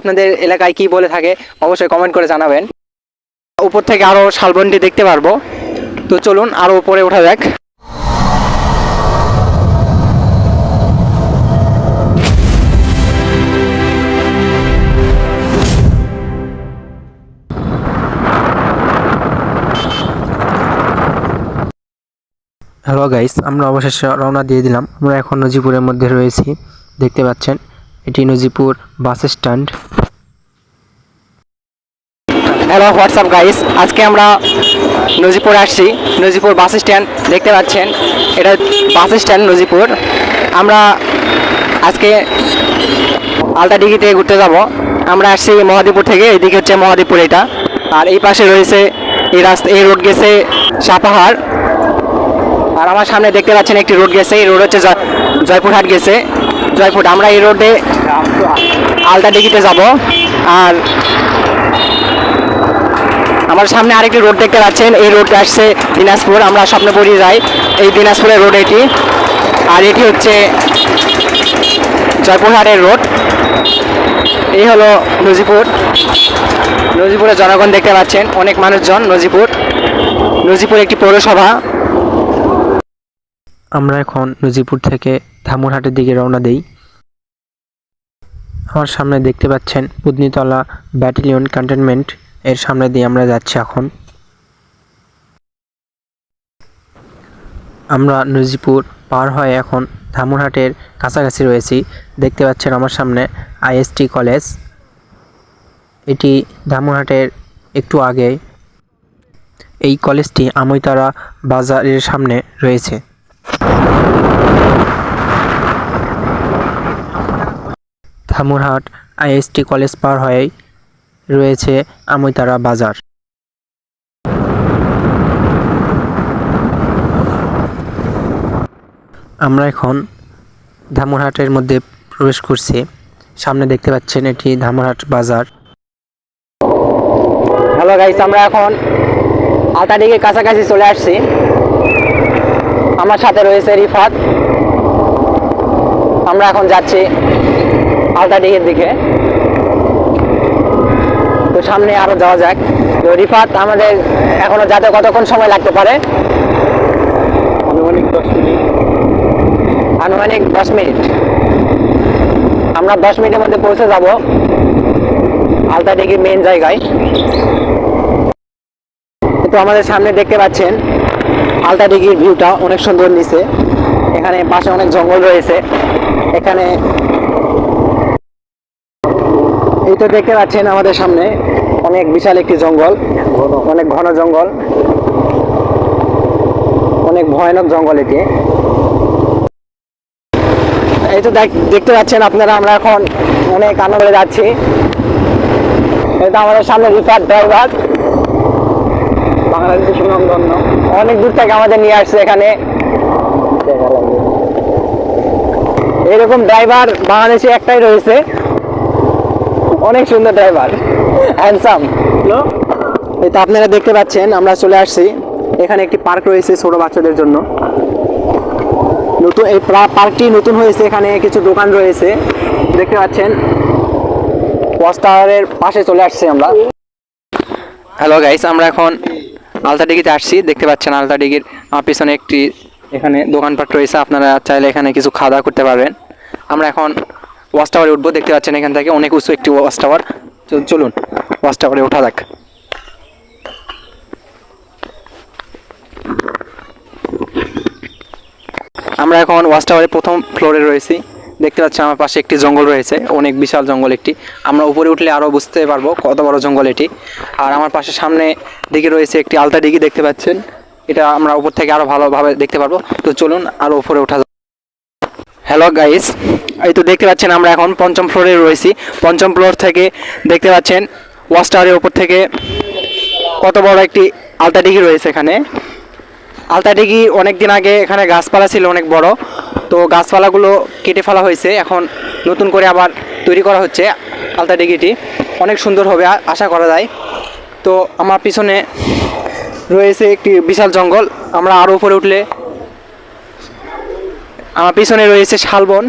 আপনাদের এলাকায় কি বলে থাকে, অবশ্যই কমেন্ট করে জানাবেন। উপর থেকে আরও শালবনটি দেখতে পারব। তো চলুন আরও উপরে ওঠা যাক। হ্যালো গাইস আমরা অবশেষে রওনা দিয়ে দিলাম। আমরা এখন নজিপুরের মধ্যে রয়েছি। দেখতে পাচ্ছেন এটি Najipur bus stand. Hello WhatsApp guys আজকে আমরা নজিপুর আসছি। নজিপুর বাস স্ট্যান্ড দেখতে পাচ্ছেন। এটা বাস স্ট্যান্ড নজিপুর। আমরা আজকে আলতাডিগি থেকে ঘুরতে যাব। আমরা আসছি মহাদীপুর থেকে, এদিকে হচ্ছে মহাদীপুর এটা। আর এই পাশে রয়েছে এই রাস্তা, এই রোড গেছে সাপাহার। আর আমার সামনে দেখতে পাচ্ছেন একটি রোড গেছে, এই রোড হচ্ছে জয়- জয়পুরহাট গেছে। জয়পুর। আমরা এই রোডে আলতাডিগিতে যাব। আর আমার সামনে আরেকটি রোড দেখতে পাচ্ছেন। এই রোড আসছে দিনাজপুর। আমরা স্বপ্নপুরি যাই। এই দিনাজপুরের রোড এটি। আর এটি হচ্ছে জয়পুরহাটের রোড এই হলো নজিপুর। নজিপুরের জনগণ দেখতে পাচ্ছেন। অনেক মানুষজন নজিপুর। নজিপুর একটি পৌরসভা। আমরা এখন নজিপুর থেকে ধামুরহাটের দিকে রওনা দেই। আমার সামনে দেখতে পাচ্ছেন পুদনিতলা ব্যাটালিয়ন ক্যান্টনমেন্ট। এর সামনে দিয়ে আমরা যাচ্ছি এখন। আমরা নজিপুর পার হয়ে এখন ধামুরহাটের কাছাকাছি রয়েছি। দেখতে পাচ্ছেন আমার সামনে আইএসটি কলেজ। এটি ধামুরহাটের একটু আগে। এই কলেজটি আমইতারা বাজারের সামনে রয়েছে। ধামুরহাট আইএসটি কলেজ পার হয়ে রয়েছে আমইতারা বাজার। আমরা এখন ধামুরহাটের মধ্যে প্রবেশ করছি। সামনে দেখতে পাচ্ছেন এটি ধামুরহাট বাজার। হ্যালো গাইস আমরা এখন আলতাডিগের কাছাকাছি চলে আসছি। আমার সাথে রয়েছে রিফাত। আমরা এখন যাচ্ছি আলতাডিগের দিকে তো সামনে আরও যাওয়া যাক। তো রিফাত আমাদের এখনও যাতে কতক্ষণ সময় লাগতে পারে? আনুমানিক দশ মিনিট। আনুমানিক দশ মিনিট। আমরা দশ মিনিটের মধ্যে পৌঁছে যাব আলতাডিগির মেন জায়গায়। তো আমাদের সামনে দেখতে পাচ্ছেন আলতাডিগির ভিউটা অনেক সুন্দর নিচে এখানে পাশে অনেক জঙ্গল রয়েছে। এখানে এই তো দেখতে পাচ্ছেন আমাদের সামনে অনেক বিশাল একটি জঙ্গল অনেক ঘন জঙ্গল অনেক ভয়ানক জঙ্গল এটি। এই তো দেখ- দেখতে পাচ্ছেন আপনারা আমরা এখন অনেক আনন্দে যাচ্ছি। এটা আমাদের সামনে রিফাত ড্রাইভার বাংলাদেশের সুনামধন্য। অনেক দূর থেকে আমাদের নিয়ে আসছে এখানে। এরকম ড্রাইভার বাংলাদেশে একটাই রয়েছে। অনেক সুন্দর ড্রাইভার হ্যান্ডসাম এই তো আপনারা দেখতে পাচ্ছেন আমরা চলে আসছি। এখানে একটি পার্ক রয়েছে ছোট বাচ্চাদের জন্য। নতুন এই পার্কটি নতুন হয়েছে এখানে কিছু দোকান রয়েছে। দেখতে পাচ্ছেন ওয়াচ পাশে চলে আসছি আমরা। হ্যালো গাইস আমরা এখন আলতাডিগিতে আসছি। দেখতে পাচ্ছেন আলতাডিগির পিছনে একটি এখানে দোকানপাট রয়েছে। আপনারা চাইলে এখানে কিছু খাওয়া দাওয়া করতে পারবেন। আমরা এখন ওয়াচ টাওয়ারে উঠবো, দেখতে পাচ্ছেন এখান থেকে অনেক উঁচু একটি ওয়াচ টাওয়ার চল- চলুন ওয়াচ টাওয়ারে ওঠা যাক। আমরা এখন ওয়াচ টাওয়ারের প্রথম ফ্লোরে রয়েছি। দেখতে পাচ্ছি আমার পাশে একটি জঙ্গল রয়েছে, অনেক বিশাল জঙ্গল একটি। আমরা উপরে উঠলে আরও বুঝতে পারব কত বড় জঙ্গল এটি। আর আমার পাশে সামনে দিকে রয়েছে একটি আলতা ডিগি, দেখতে পাচ্ছেন। এটা আমরা উপর থেকে আরও ভালোভাবে দেখতে পারব। তো চলুন আরও উপরে ওঠা। হ্যালো গাইস এই তো দেখতে পাচ্ছেন, আমরা এখন পঞ্চম ফ্লোরে রয়েছি। পঞ্চম ফ্লোর থেকে দেখতে পাচ্ছেন ওয়াচ টাওয়ারের উপর থেকে কত বড় একটি আলতা ডিগি রয়েছে এখানে। আলতাডিগি অনেক দিন আগে এখানে গাছপালা ছিল, অনেক বড়। তো গাছপালাগুলো কেটে ফেলা হয়েছে। এখন নতুন করে আবার তৈরি করা হচ্ছে আলতাডিগিটি অনেক সুন্দর হবে আশা করা যায়। তো আমার পিছনে রয়েছে একটি বিশাল জঙ্গল। আমরা আরও উপরে উঠলে আমার পিছনে রয়েছে শালবন।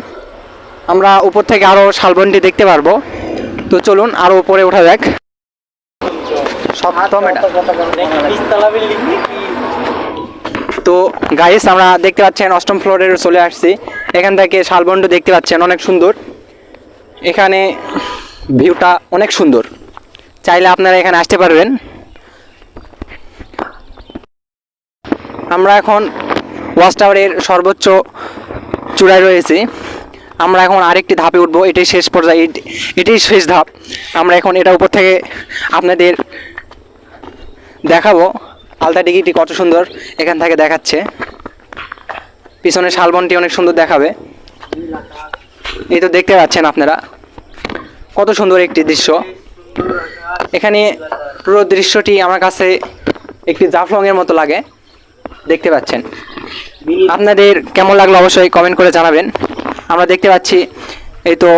আমরা উপর থেকে আরও শালবনটি দেখতে পারব। তো চলুন আরও উপরে ওঠা যাক। তো গাইস আমরা দেখতে পাচ্ছেন অষ্টম ফ্লোরে চলে আসছি। এখান থেকে শালবন্ড দেখতে পাচ্ছেন, অনেক সুন্দর। এখানে ভিউটা অনেক সুন্দর। চাইলে আপনারা এখানে আসতে পারবেন। আমরা এখন ওয়াচ টাওয়ারের সর্বোচ্চ চূড়ায় রয়েছি। আমরা এখন আরেকটি ধাপে উঠবো, এটাই শেষ পর্যায়ে এটাই শেষ ধাপ। আমরা এখন এটা উপর থেকে আপনাদের দেখাবো। আলতা ডিগিটি কত সুন্দর এখান থেকে দেখাচ্ছে। পিছনে শালবনটি অনেক সুন্দর দেখাবে। এই তো দেখতে পাচ্ছেন আপনারা। কত সুন্দর একটি দৃশ্য। এখানে পুরো দৃশ্যটি আমার কাছে একটি জাফলংয়ের মতো লাগে। দেখতে পাচ্ছেন। আপনাদের কেমন লাগল অবশ্যই কমেন্ট করে জানাবেন। আমরা দেখতে পাচ্ছি, এই তো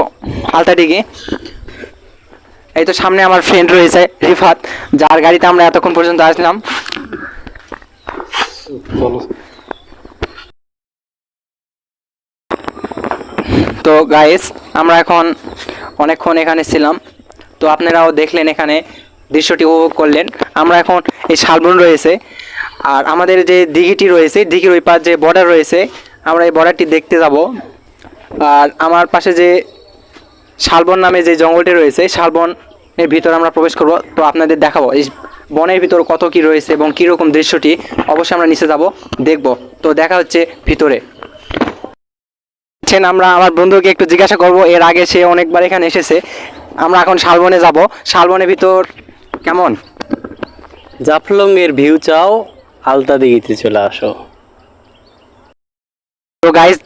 আলতাডিগি এই তো সামনে আমার ফ্রেন্ড রয়েছে, রিফাত, যার গাড়িতে আমরা এতক্ষণ পর্যন্ত আসলাম। তো গাইস আমরা এখন অনেকক্ষণ এখানে ছিলাম। তো আপনারাও দেখলেন এখানে দৃশ্যটি উপভোগ করলেন। আমরা এখন এই শালবন রয়েছে আর আমাদের যে দিঘিটি রয়েছে, দিঘির ওই পার যে বর্ডার রয়েছে, আমরা এই বর্ডারটি দেখতে যাব। আর আমার পাশে যে শালবন নামে যে জঙ্গলটি রয়েছে, শালবনের ভিতর আমরা প্রবেশ করব। তো আপনাদের দেখাবো, এই বনের ভিতর কত কি রয়েছে এবং কীরকম দৃশ্যটি, অবশ্যই আমরা নিচে যাব, দেখব। তো দেখা হচ্ছে ভিতরে। আমরা আমার বন্ধুকে একটু জিজ্ঞাসা করব, এর আগে সে অনেকবার এখানে এসেছে। আমরা এখন শালবনে যাব। শালবনের ভিতর কেমন? জাফলং এর ভিউ চাও আলতা দিঘিতে চলে আসো। তো গাইজ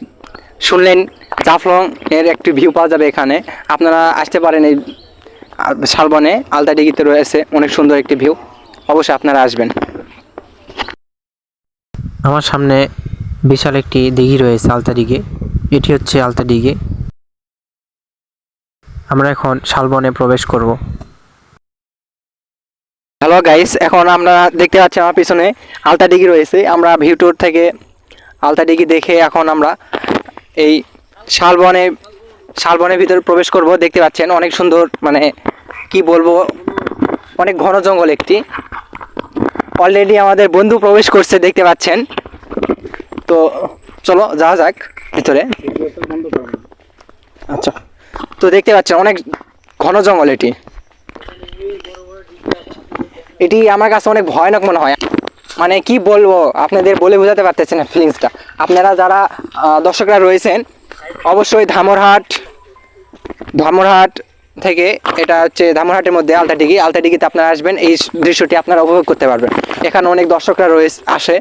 শুনলেন জাফলং এর একটি ভিউ পাওয়া যাবে এখানে। আপনারা আসতে পারেন এই শালবনে। আলতা ডিগিতে রয়েছে অনেক সুন্দর একটি ভিউ অবশ্যই আপনারা আসবেন। আমার সামনে বিশাল একটি দিঘি রয়েছে আলতা আলতাডিগে এটি হচ্ছে আলতা আলতাডিগে আমরা এখন শালবনে প্রবেশ করব। হ্যালো গাইস এখন আমরা দেখতে পাচ্ছি আমার পিছনে আলতাডিগি রয়েছে। আমরা ভিউ টুর থেকে আলতাডিগি দেখে এখন আমরা এই শালবনে, শালবনের ভিতরে প্রবেশ করব। দেখতে পাচ্ছেন, অনেক সুন্দর মানে কি বলব, অনেক ঘন জঙ্গল একটি। অলরেডি আমাদের বন্ধু প্রবেশ করছে, দেখতে পাচ্ছেন। তো চলো, যাওয়া যাক ভিতরে। আচ্ছা তো দেখতে পাচ্ছেন, অনেক ঘন জঙ্গল এটি। এটি আমার কাছে অনেক ভয়ানক মনে হয়। মানে কি বলব, আপনাদের বলে বোঝাতে পারতেছি না ফিলিংসটা আপনারা যারা দর্শকরা রয়েছেন, অবশ্যই ধামরহাট ধামরহাট থেকে, এটা হচ্ছে ধামরহাটের মধ্যে আলতাডিগি আলতাডিগিতে আপনারা আসবেন, এই দৃশ্যটি আপনারা উপভোগ করতে পারবেন। এখানে অনেক দর্শকরা রয়েছে, আসে।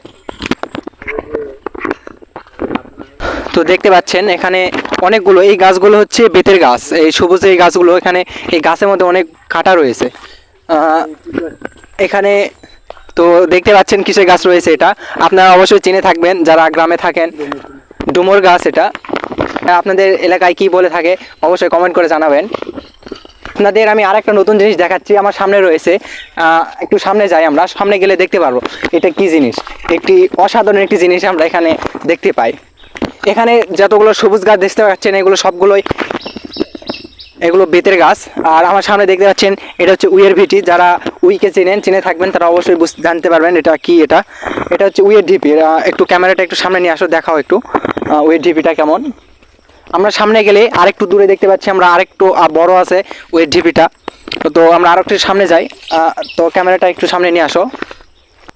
তো দেখতে পাচ্ছেন, এখানে অনেকগুলো, এই গাছগুলো হচ্ছে বেতের গাছ। এই সবুজ এই গাছগুলো, এখানে এই গাছের মধ্যে অনেক কাটা রয়েছে। এখানে তো দেখতে পাচ্ছেন কিসের গাছ রয়েছে এটা। আপনারা অবশ্যই চিনে থাকবেন যারা গ্রামে থাকেন। ডুমুর গাছ এটা। আপনাদের এলাকায় কি বলে থাকে অবশ্যই কমেন্ট করে জানাবেন। আপনাদের আমি আর একটা নতুন জিনিস দেখাচ্ছি, আমার সামনে রয়েছে। একটু সামনে যাই আমরা, সামনে গেলে দেখতে পারব এটা কি জিনিস। একটি অসাধারণ একটি জিনিস আমরা এখানে দেখতে পাই। এখানে যতগুলো সবুজ গাছ দেখতে পাচ্ছেন, এগুলো সবগুলোই এগুলো বেতের গাছ। আর আমার সামনে দেখতে পাচ্ছেন, এটা হচ্ছে উইয়ের ভিটি। যারা উইকে চেনেন, চিনে থাকবেন, তারা অবশ্যই জানতে পারবেন এটা কি এটা। এটা হচ্ছে উইয়ের ঢিপি। একটু ক্যামেরাটা একটু সামনে নিয়ে আসো, দেখাও একটু। উইয়ের ঢিপিটা কেমন। আমরা সামনে গেলে আরেকটু দূরে দেখতে পাচ্ছি, আমরা আরেকটু বড় আছে উইয়ের ঢিপিটা। তো আমরা আরেকটু সামনে যাই। তো ক্যামেরাটা একটু সামনে নিয়ে আসো।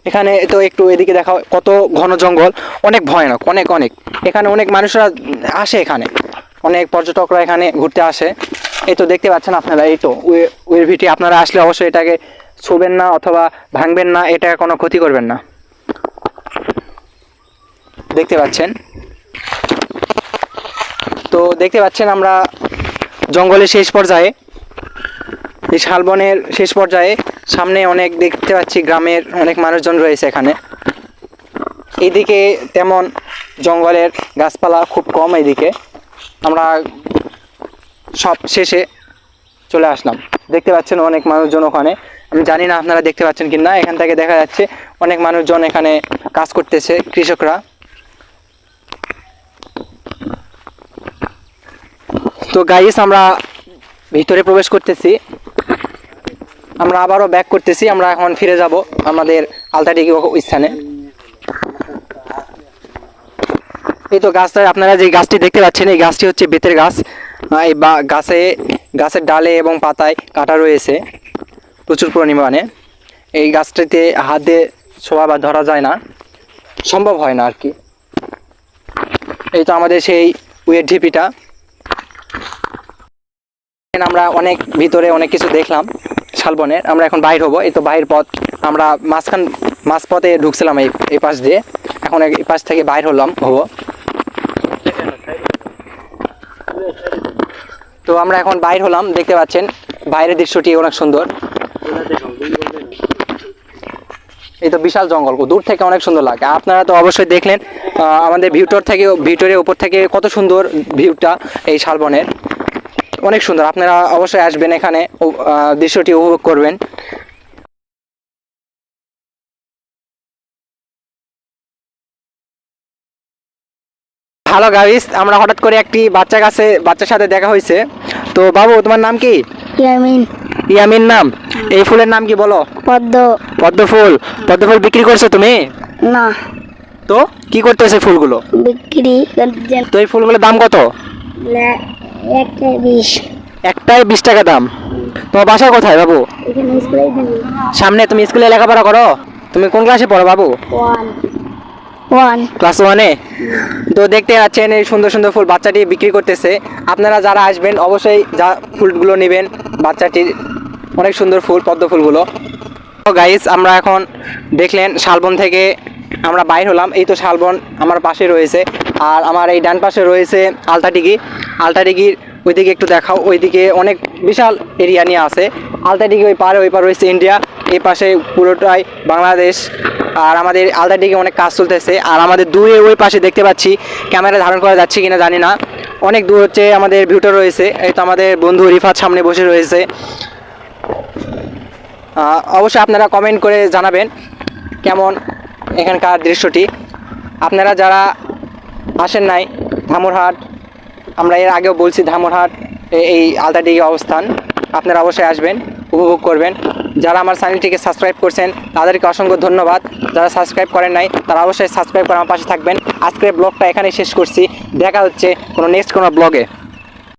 এখানে তো একটু এদিকে দেখাও, কত ঘন জঙ্গল। অনেক ভয়ানক, অনেক অনেক। এখানে অনেক মানুষরা আসে এখানে। অনেক পর্যটকরা এখানে ঘুরতে আসে। এই তো দেখতে পাচ্ছেন আপনারা, এই তো ওয়ে- ওয়ের ভিটি আপনারা আসলে অবশ্যই এটাকে ছোবেন না অথবা ভাঙবেন না এটা কোনো ক্ষতি করবেন না। দেখতে পাচ্ছেন? তো দেখতে পাচ্ছেন আমরা জঙ্গলের শেষ পর্যায়ে, এই শালবনের শেষ পর্যায়ে সামনে অনেক দেখতে পাচ্ছি গ্রামের অনেক মানুষজন রয়েছে এখানে। এইদিকে তেমন জঙ্গলের গাছপালা খুব কম এইদিকে। আমরা সব শেষে চলে আসলাম। দেখতে পাচ্ছেন অনেক মানুষজন ওখানে। আমি জানি না আপনারা দেখতে পাচ্ছেন কি না। এখান থেকে দেখা যাচ্ছে অনেক মানুষজন এখানে কাজ করতেছে, কৃষকরা। তো গাইস আমরা ভিতরে প্রবেশ করতেছি। আমরা আবারও ব্যাক করতেছি। আমরা এখন ফিরে যাব আমাদের আলতাডিগি স্থানে। এই তো গাছটা, আপনারা যে গাছটি দেখতে পাচ্ছেন, এই গাছটি হচ্ছে বেতের গাছ। এই বা, গাছে, গাছের ডালে এবং পাতায় কাটা রয়েছে প্রচুর পরিমাণে। এই গাছটিতে হাত ছোঁয়া বা ধরা যায় না, সম্ভব হয় না আর কি এই তো আমাদের সেই উয়ের ঢিপিটা। আমরা অনেক ভিতরে অনেক কিছু দেখলাম শালবনের, আমরা এখন বাইর হব। এই তো বাইর পথ, আমরা মাঝখান মাঝ পথে ঢুকছিলাম এই এই পাশ দিয়ে। এখন এই পাশ থেকে বাইর হলাম, হব। তো আমরা এখন বাইর হলাম, দেখতে পাচ্ছেন, বাইরের দৃশ্যটি অনেক সুন্দর। এই তো বিশাল জঙ্গল, দূর থেকে অনেক সুন্দর লাগে। আপনারা তো অবশ্যই দেখলেন আমাদের ভিউটর থেকে, ভিউটরের উপর থেকে কত সুন্দর ভিউটা এই শালবনের। অনেক সুন্দর, আপনারা অবশ্যই আসবেন এখানে দৃশ্যটি উপভোগ করবেন। হ্যালো গাইস, আমরা হঠাৎ করে একটি বাচ্চা কাছে বাচ্চার সাথে দেখা হয়েছে। তো বাবু তোমার নাম কি? ইয়ামিন। ইয়ামিন নাম? এই ফুলের নাম কি বলো? পদ্ম। পদ্ম ফুল। পদ্ম ফুল বিক্রি করছ তুমি? না। তো কি করতে করতেছে ফুলগুলো? বিক্রি তো এই ফুলগুলোর দাম কত? একটাই বিশ। টাকা দাম। তোমার বাসা কোথায় বাবু? সামনে তুমি স্কুলে লেখাপড়া করো? তুমি কোন ক্লাসে পড়ো বাবু? ক্লাস ওয়ানে তো দেখতে পাচ্ছেন এই সুন্দর সুন্দর ফুল বাচ্চাটি বিক্রি করতেছে। আপনারা যারা আসবেন, অবশ্যই যা ফুলগুলো নেবেন, বাচ্চাটির অনেক সুন্দর ফুল, পদ্ম ফুলগুলো। গাইস আমরা এখন দেখলেন শালবন থেকে আমরা বাইর হলাম। এই তো শালবন আমার পাশে রয়েছে। আর আমার এই ডান পাশে রয়েছে আলতাডিগি। আলতাডিগির ওইদিকে একটু দেখাও, ওইদিকে অনেক বিশাল এরিয়া নিয়ে আছে। আলতাডিগি ওই পারে, ওই পার রয়েছে ইন্ডিয়া এই পাশে পুরোটাই বাংলাদেশ। আর আমাদের আলতাডিগি অনেক কাজ চলতেছে। আর আমাদের দূরে ওই পাশে দেখতে পাচ্ছি ক্যামেরা ধারণ করা যাচ্ছে কিনা জানি না। অনেক দূর হচ্ছে আমাদের ভিউটা রয়েছে। এই তো আমাদের বন্ধু রিফাত সামনে বসে রয়েছে। অবশ্যই আপনারা কমেন্ট করে জানাবেন কেমন এখানকার দৃশ্যটি। আপনারা যারা আসেন নাই, ধামরহাট আমরা এর আগেও বলছি ধামরহাট এই আলতাডিগি অবস্থান। আপনারা অবশ্যই আসবেন, উপভোগ করবেন। যারা আমার চ্যানেলটিকে সাবস্ক্রাইব করছেন, তাদেরকে অসংখ্য ধন্যবাদ। যারা সাবস্ক্রাইব করেন নাই, তারা অবশ্যই সাবস্ক্রাইব করে আমার পাশে থাকবেন। আজকের ব্লগটা এখানেই শেষ করছি। দেখা হচ্ছে কোনো নেক্সট কোনো ব্লগে।